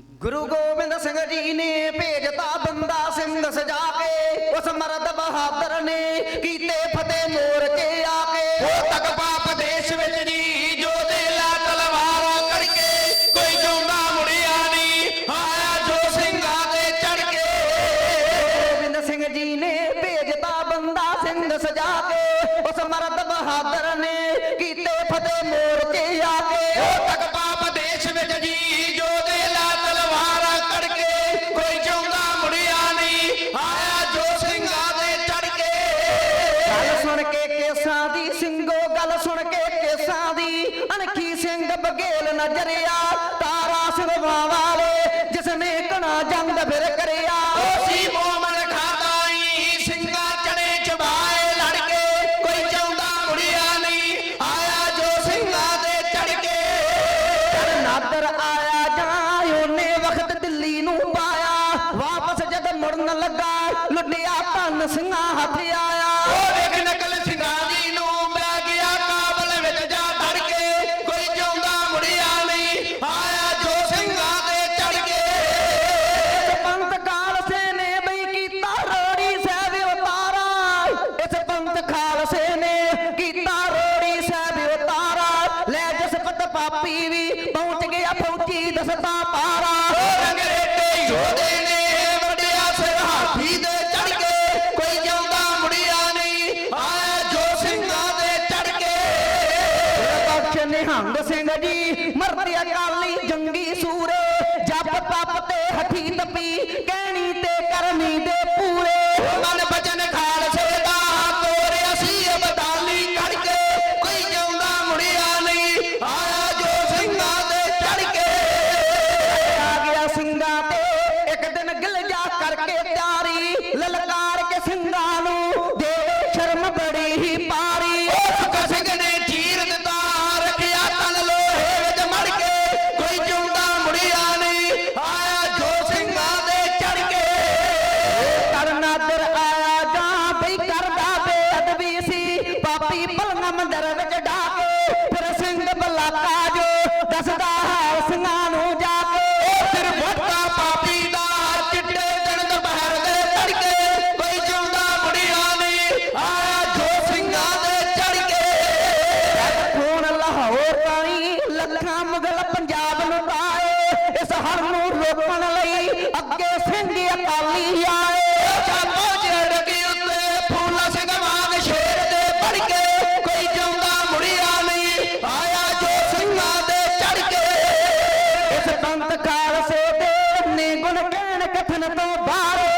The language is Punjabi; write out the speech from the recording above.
ਗੁਰੂ ਗੋਬਿੰਦ ਸਿੰਘ ਜੀ ਨੇ ਭੇਜਤਾ ਬੰਦਾ ਸਿੰਘ ਸਜਾ ਕੇ ਉਸ ਮਰਦ ਬਹਾਦਰ ਨੇ ਕੀਤੇ ਫਤਿਹ ਮੋਰਚੇ ਆ ਕੇ ਉਹ ਤੱਕ ਪਾਪ ਦੇਸ਼ ਵਿੱਚ ਜੀ ਜੋ ਦੇ ਲਾ ਤਲਵਾਰਾਂ ਕਰਕੇ ਕੋਈ ਜੋਂਦਾ ਮੁੜਿਆ ਨਹੀਂ ਆਇਆ ਜੋ ਸਿੰਘਾਂ ਤੇ ਚੜ ਕੇ ਗੋਬਿੰਦ ਸਿੰਘ ਜੀ ਨੇ ਭੇਜਤਾ ਬੰਦਾ ਸਿੰਘ ਸਜਾ ਕੇ ਉਸ ਮਰਦ ਬਹਾਦਰ ਨੇ ਕੀਤੇ ਫਤਿਹ ਸਿੰਘੋ ਗੱਲ ਸੁਣ ਕੇ ਕੇਸਾਂ ਦੀ ਅਣਖੀ ਸਿੰਘ ਬਗੇਲ ਨਜ਼ਰਿਆ ਤਾਰਾ ਸਿੰਘਾਂ ਵਾਲੇ ਜਿਸ ਨੇ ਕਣਾ ਜੰਗ ਫਿਰ ਕਰਿਆ। ਸੀ ਮੋਮਨ ਖਾਤਾਈ ਸਿੰਘਾਂ ਚੜੇ ਚਬਾਏ ਲੜ ਕੇ ਕੋਈ ਚਾਹੁੰਦਾ ਮੁੜਿਆ ਨਹੀਂ ਆਇਆ ਜੋ ਸਿੰਘਾਂ ਤੇ ਚੜ ਕੇ ਨਾਦਰ ਆਇਆ ਜਾਂ ਉਹਨੇ ਵਕਤ ਦਿੱਲੀ ਨੂੰ ਪਾਇਆ ਵਾਪਸ ਜਦ ਮੁੜਨ ਲੱਗਾ ਲੁੱਟਿਆ ਧਨ ਸਿੰਘਾਂ ਹੱਥ ਆਇਆ। ਜਸਪਤ ਪਾਪੀ ਵੀ ਪਹੁੰਚ ਗਿਆ ਫੌਜੀ ਦਸਤਾ ਪਾਰਾ। ਉਹ ਰੰਗਰੇਟੇ ਯੋਧੇ ਨੇ ਵੱਡਿਆ ਸਿਰ ਹਾਥੀ ਦੇ ਚੜ ਕੇ ਕੋਈ ਜਾਂਦਾ ਮੁੜਿਆ ਨਹੀਂ ਆਇਆ ਜੋ ਸਿੰਘਾਂ ਦੇ ਚੜ ਕੇ। ਬਖਸ਼ ਨਿਹੰਗ ਸਿੰਘ ਜੀ ਮਰਦੇ ਅਕਾਲੀ ਜੰਗੀ ਸੂਰੇ ਜਪ ਤਪ ਤੇ ਹਠੀ ਤਪੀ ਕਹਿਣੀ ਤੇ ਦੱਸਦਾ ਹਾਲ ਸਿੰਘਾਂ ਨੂੰ ਜਾ ਕੇ। ਸਿਰ ਫੱਟਾ ਪਾਪੀ ਦਾ ਚਿੱਟੇ ਦਿਨ ਦੁਪਹਿਰ ਦੇ ਤੜਕੇ ਕੋਈ ਜਿਉਂਦਾ ਮੁੜਿਆ ਨਹੀਂ ਆਇਆ ਜੋ ਸਿੰਘਾਂ ਦੇ ਚੜ ਕੇ ਖੂਨ ਲਾਹੌਰ ਤਾਈ ਲੱਖਾਂ ਮੁਗਲ ਪੰਜਾਬ ਨੂੰ ਪਾਏ ਇਸ ਹਰ ਨੂੰ ਰੋਕਣ ਲਈ ਅੱਗੇ ਕਾਲ ਸੋ ਦੇਵ ਨੇ ਗੁਣ ਕਹਿਣ ਕਥਨ ਤੋਂ ਬਾਹਰ।